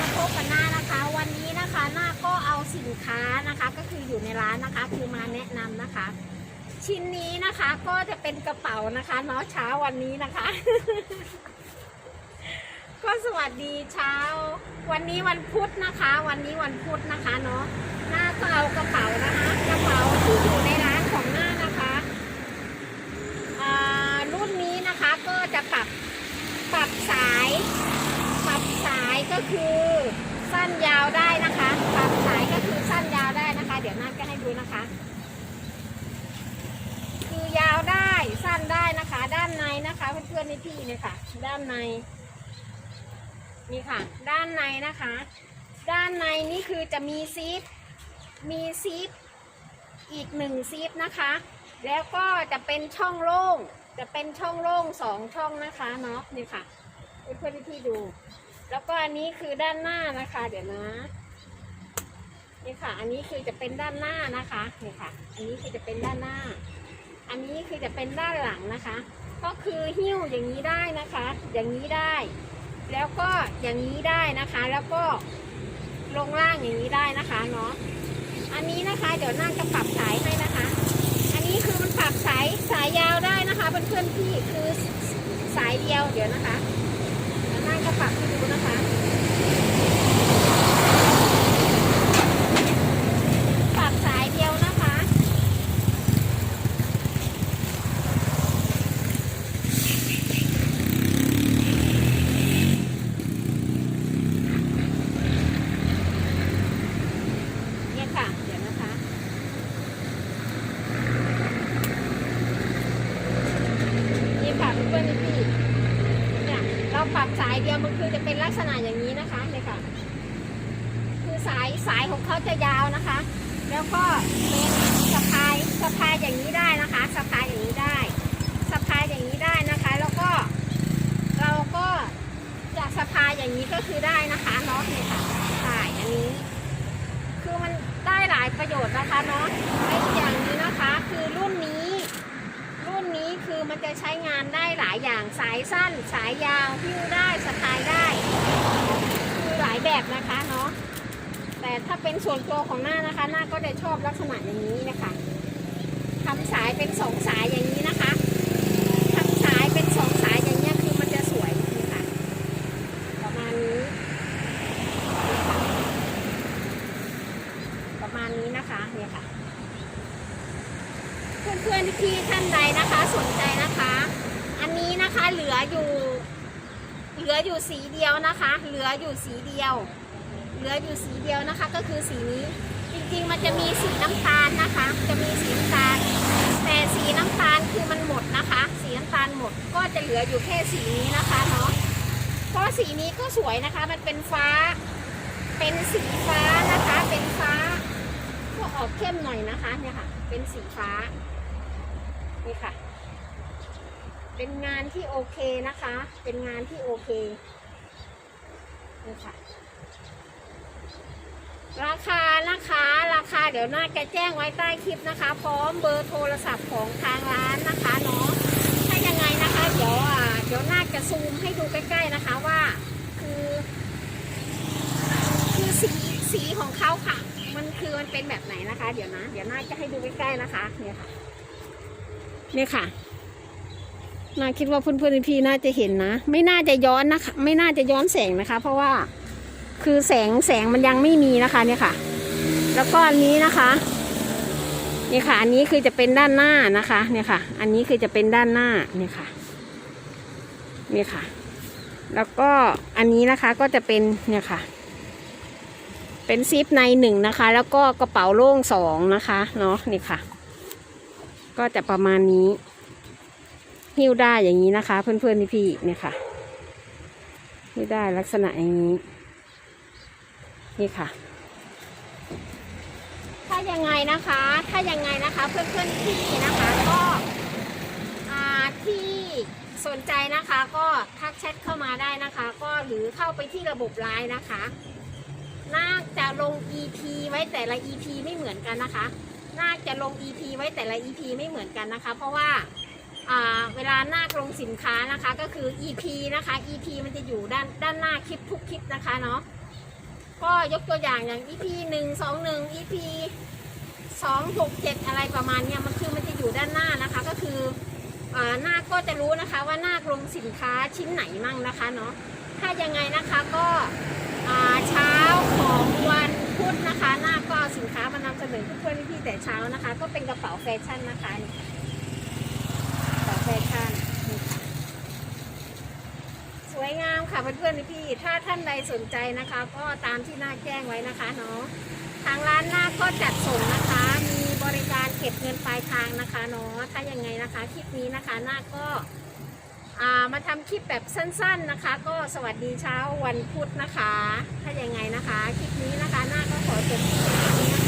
มาพบกันหน้านะคะ วันนี้นะคะหน้าก็เอาสินค้านะคะ ก็คืออยู่ในร้านนะคะ คือมาแนะนำนะคะ ชิ้นนี้นะคะก็จะเป็นกระเป๋านะคะเนาะเช้าวันนี้นะคะ ก็สวัสดีเช้า วันนี้วันพุธนะคะ วันนี้วันพุธนะคะเนาะหน้าก็เอากระเป๋านะคะ กระเป๋าที่อยู่ในานใน นี่ค่ะ ด้านในนะคะ ด้านในนี่คือจะมีซิป มีซิป อีกหนึ่งซิปนะคะ แล้วก็จะเป็นช่องโล่ง จะเป็นช่องโล่งสองช่องนะคะเนาะนี่ค่ะเพื่อนๆพี่ดู แล้วก็อันนี้คือด้านหน้านะคะ เดี๋ยวนะนี่ค่ะ อันนี้คือจะเป็นด้านหน้านะคะนี่ค่ะ อันนี้คือจะเป็นด้านหน้า อันนี้คือจะเป็นด้านหลังนะคะ ก็คือหิ้วอย่างนี้ได้นะคะ อย่างนี้ได้ แล้วก็อย่างนี้ได้นะคะ แล้วก็ลงล่างอย่างนี้ได้นะคะเนาะ อันนี้นะคะเดี๋ยวนั่งจะปรับสายให้นะคะ อันนี้คือมันปรับสายสายยาวได้นะคะเพื่อนๆพี่คือสายเดียวเดี๋ยวนะคะเดี๋ยวนั่งจะปรับให้ดูนะคะ ปรับสายเดียวนะคะ เนี่ยค่ะ เดี๋ยวนะคะ นี่ค่ะเพื่อนๆพี่เนี่ยเรา ปรับสายเดียวมันคือจะเป็นลักษณะอย่างนี้นะคะเนี่ยค่ะ คือสายสายของเขาจะยาวนะคะ แล้วก็เป็นสะพายสะพายอย่างนี้ได้นะคะสะพายอย่างนี้ได้สะพายอย่างนี้ได้นะคะ แล้วก็เราก็จะสะพายอย่างนี้ก็คือได้นะคะเนาะเนี่ยค่ะสายอันนี้ คือมันได้หลายประโยชน์นะคะเนาะไอ้อย่างนี้นะคะ คือรุ่นนี้ รุ่นนี้คือมันจะใช้งานได้หลายอย่างสายสั้น สายยาวพิ้วได้สะพายได้ คือหลายแบบนะคะเนาะแต่ถ้าเป็นส่วนตัวของหน้านะคะ หน้าก็จะชอบลักษณะอย่างนี้นะคะทำสายเป็นสองสายอย่างนี้นะคะทำสายเป็นสองสายอย่างเงี้คือมันจะสวยนี่ค่ะประมาณนี้ค่ะประมาณนี้นะคะเนี่ยค่ะ เพื่อนๆพี่ๆท่านใดนะคะ สนใจนะคะ อันนี้นะคะ เหลืออยู่ เหลืออยู่สีเดียวนะคะ เหลืออยู่สีเดียว เหลืออยู่สีเดียวนะคะ ก็คือสีนี้ จริงๆมันจะมีสีน้ำตาลนะคะ จะมีสีน้ำตาล แต่สีน้ำตาลคือมันหมดนะคะ สีน้ำตาลหมด ก็จะเหลืออยู่แค่สีนี้นะคะเนาะก็สีนี้ก็สวยนะคะ มันเป็นฟ้า เป็นสีฟ้านะคะ เป็นฟ้า ก็ออกเข้มหน่อยนะคะ เนี่ยค่ะ เป็นสีฟ้า นี่ค่ะ เป็นงานที่โอเคนะคะ เป็นงานที่โอเคนี่ค่ะ ราคานะคะ ราคาเดี๋ยวน่าจะแจ้งไว้ใต้คลิปนะคะ พร้อมเบอร์โทรศัพท์ของทางร้านนะคะเนาะ ถ้ายังไงนะคะ เดี๋ยวอ่าเดี๋ยวน่าจะซูมให้ดูใกล้ๆนะคะว่าคือคือสีสีของเขาค่ะ มันคือมันเป็นแบบไหนนะคะ เดี๋ยวนะ เดี๋ยวน่าจะให้ดูใกล้ๆนะคะ เนี่ยค่ะ เนี่ยค่ะ น่าคิดว่าเพื่อนๆพี่น่าจะเห็นนะ ไม่น่าจะย้อนนะคะ ไม่น่าจะย้อนแสงนะคะ เพราะว่าคือแสงแสงมันยังไม่มีนะคะเนี่ยค่ะ แล้วก็อันนี้นะคะนี่ค่ะ อันนี้คือจะเป็นด้านหน้านะคะ เนี่ยค่ะ อันนี้คือจะเป็นด้านหน้าเนี่ยค่ะนี่ค่ะ แล้วก็อันนี้นะคะก็จะเป็นเนี่ยค่ะ เป็นซิปในหนึ่งนะคะ แล้วก็กระเป๋าโล่งสองนะคะเนาะนี่ค่ะ ก็จะประมาณนี้ หิ้วได้อย่างนี้นะคะ เพื่อนๆพี่ๆเนี่ยค่ะหิ้วได้ลักษณะอย่างนี้ นี่ค่ะ ถ้ายังไงนะคะ ถ้ายังไงนะคะ เพื่อนๆพี่นะคะ ก็ที่สนใจนะคะก็ทักแชทเข้ามาได้นะคะ ก็หรือเข้าไปที่ระบบไลน์นะคะน่าจะลง EP ไว้แต่ละ EP ไม่เหมือนกันนะคะน่าจะลง EP ไว้แต่ละ EP ไม่เหมือนกันนะคะ เพราะว่า เวลาหน้าคลงสินค้านะคะก็คือ EP นะคะ EP มันจะอยู่ด้านด้านหน้าคลิปทุกคลิปนะคะเนาะก็ยกตัวอย่างอย่าง EP หนึ่งสองหนึ่ง EP สองหกเจ็ดอะไรประมาณเนี้ยมันคือมันจะอยู่ด้านหน้านะคะก็คืออหน้าก็จะรู้นะคะว่าหน้าลงสินค้าชิ้นไหนมั่งนะคะเนาะถ้ายังไงนะคะก็เช้าของวันพุธนะคะ หน้าก็สินค้ามานำเสนอเพื่อนๆพี่แต่เช้านะคะ ก็เป็นกระเป๋าแฟชั่นนะคะ วยงามค่ะเพื่อนๆพี่ถ้าท่านใดสนใจนะคะ ก็ตามที่หน้าแจ้งไว้นะคะเนาะทางร้านหน้าก็จัดส่งนะคะ มีบริการเก็บเงินปลายทางนะคะเนาะถ้ายังไงนะคะคลิปนี้นะคะหน้าก็มาทำคลิปแบบสั้นๆนะคะ ก็สวัสดีเช้าวันพุธนะคะ ถ้ายังไงนะคะ คลิปนี้นะคะหน้าก็ขอจบคลิปนี้นะคะ